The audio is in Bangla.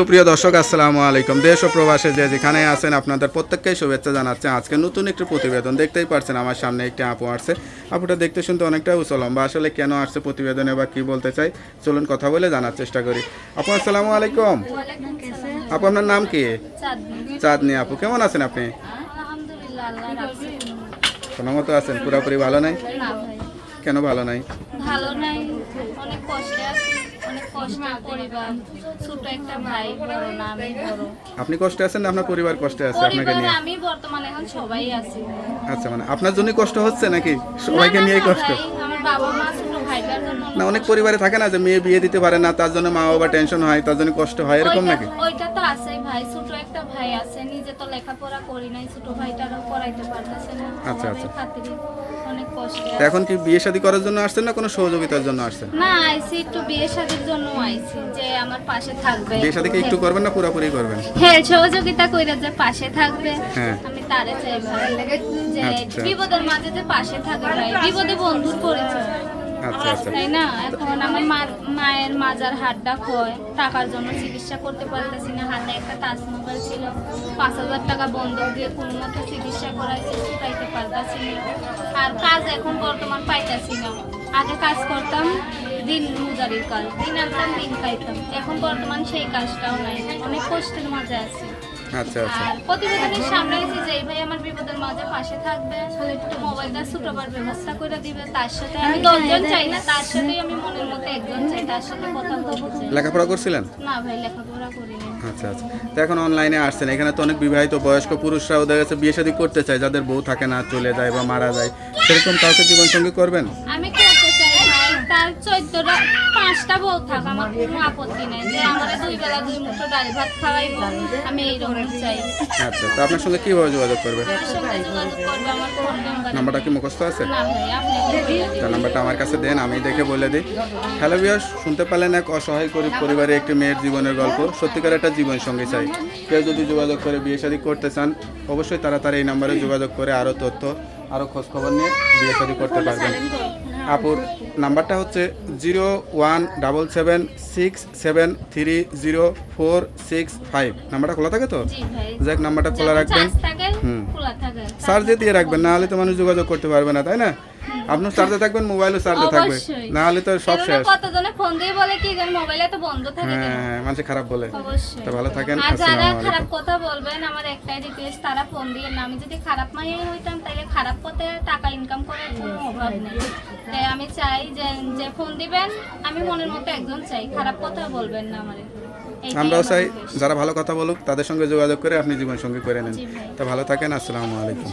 সুপ্রিয় দর্শক আসসালামু আলাইকুম। দেশ ও প্রবাসে যে যেখানে আছেন আপনাদের প্রত্যেককেই শুভেচ্ছা জানাচ্ছে। আজকে নতুন একটি প্রতিবেদন দেখতেই পারছেন আমার সামনে একটি আপু আসছে। আপুটা দেখতে শুনতে অনেকটা উঁচু লম্বা আসলে কেন আসছে প্রতিবেদনে বা কি বলতে চাই চলুন কথা বলে জানার চেষ্টা করি। আপু আসসালামু আলাইকুম। আপু আপনার নাম কি? চাঁদনি। আপু কেমন আছেন আপনি? আলহামদুলিল্লাহ কোনো মতো আছেন পুরোপুরি ভালো নাই? কেন ভালো নাই? ভালো নাই অনেক কষ্টে আছি। অনেক পরিবার ছোট একটা ভাই বড় না আমি বড়। আপনি কষ্টে আছেন না আপনার পরিবার কষ্টে আছে আপনাকে নিয়ে? আমি বর্তমানে এখন সবাই আছি। আচ্ছা মানে আপনার জন্য কষ্ট হচ্ছে নাকি? সবাইকে না, না, নিয়েই কষ্ট? আমার বাবা মা ছোট ভাইটার না অনেক পরিবারে থাকে না যে মেয়ে বিয়ে দিতে পারে না তার জন্য মা বাবা টেনশন হয় তার জন্য কষ্ট হয় এরকম নাকি? ওইটা তো আছেই ভাই ছোট একটা ভাই আছে নিজে তো লেখাপড়া করি নাই ছোট ভাইটারও পড়াইতে পারতেছে না আচ্ছা, আচ্ছা। খাতিরে অনেক কষ্ট। এখন কি বিয়ে শাদী করার জন্য আসছেন না কোনো সহযোগিতার জন্য আসছেন? না আইসি একটু বিয়ে শাদির জন্য আইসি যে আমার পাশে থাকবে। বিয়ে শাদী কি একটু করবেন না পুরোপুরি করবেন? হ্যাঁ সহযোগিতা কইরা যে পাশে থাকবে হ্যাঁ। আমি তারে চাই ভাই যে আচ্ছা। বিপদের মাঝে যে পাশে থাকে ভাই বিপদে বন্ধুর পরিচয়। আচ্ছা আচ্ছা। তাই না? এখন আমার মায়ের মাজার হাতটা ক্ষয় টাকার জন্য চিকিৎসা করতে পারতেছি না। হাতে একটা মোবাইল ছিল পাঁচ হাজার টাকা বন্ধক দিয়ে কোনো মতো চিকিৎসা করাইছি ছুটাইতে পারতেছি না। আর কাজ এখন বর্তমান পাইতেছি না। আগে কাজ করতাম, দিন মজুরির কাজ। দিন আনতাম, দিন পাইতাম এখন বর্তমান সেই কাজটাও নাই। অনেক কষ্টের মাঝে আছি। আচ্ছা আচ্ছা। আর প্রতিবেদনের সামনে এসে যে এই ভাই আমার বিপদের মাঝে পাশে থাকবে একটু মোবাইলটা ছুটাবার ব্যবস্থা করে দিবে। তার সাথে আমি দশজন চাই না তার সাথে আমি মনের মতো একজন চাই তার সাথে কথা বলতে লেখাপড়া করছিলেন? না ভাই লেখাপড়া করিনি। আচ্ছা আচ্ছা। তো এখন অনলাইনে আসছেন। এখানে তো অনেক বিবাহিত বয়স্ক পুরুষরা ওদের কাছে বিয়ে শাদী করতে চায় যাদের বউ থাকে না চলে যায় বা মারা যায়। সেরকম কাউকে জীবনসঙ্গী করবেন? আমি করতে চাই ভাই তার চোদ্দটা পাঁচটা বউ থাক আমার কোনো আপত্তি নেই। যে আমার দুই বেলা দুই মুঠো ডাল ভাত খাওয়াইবো আমি এইরকম চাই। আচ্ছা তো আপনার সঙ্গে কীভাবে যোগাযোগ করবে? নাম্বারটা কি মুখস্থ আছে। তার নাম্বারটা আমার কাছে দেন আমি দেখে বলে দিই। হ্যালো বিয়স শুনতে পারলেন এক অসহায় গরিব পরিবারে একটি মেয়ের জীবনের গল্প। সত্যিকার একটা জীবন সঙ্গী চাই। কেউ যদি যোগাযোগ করে বিয়ে শাদী করতে চান অবশ্যই তারা তার এই নাম্বারে যোগাযোগ করে আরও তথ্য আরও খোঁজখবর নিয়ে বিয়ে শাদী করতে পারবেন। আপুর নাম্বারটা হচ্ছে zero one double seven six seven three zero four six five নাম্বারটা খোলা থাকে তো? যাক নাম্বারটা খোলা রাখবেন। হুম। চার্জে দিয়ে রাখবেন না হলে তো মানুষ যোগাযোগ করতে পারবে না তাই না? আপনার চার্জে থাকবেন মোবাইলও চার্জে থাকবে। না হলে তো সব শেষ। কতজনে ফোন দিয়ে বলে কি যে মোবাইলে তো বন্ধ থাকে হ্যাঁ মানুষ খারাপ বলে। অবশ্যই। তো ভালো থাকেন খারাপ কথা বলবেন আমার একটাই রিকোয়েস্ট তারা ফোন দিয়ে না আমি যদি খারাপ মাইয়ে হইতাম তাহলে খারাপ পথে টাকা ইনকাম করার কোনো অভাব নেই। তাই আমি চাই যে যে ফোন দিবেন আমি মনের মতো একজন চাই। খারাপ কথা বলবেন না আমারে আমরাও চাই যারা ভালো কথা বলুক তাদের সঙ্গে যোগাযোগ করে আপনি জীবন সঙ্গে করে নেন। তা ভালো থাকেন আসসালামু আলাইকুম।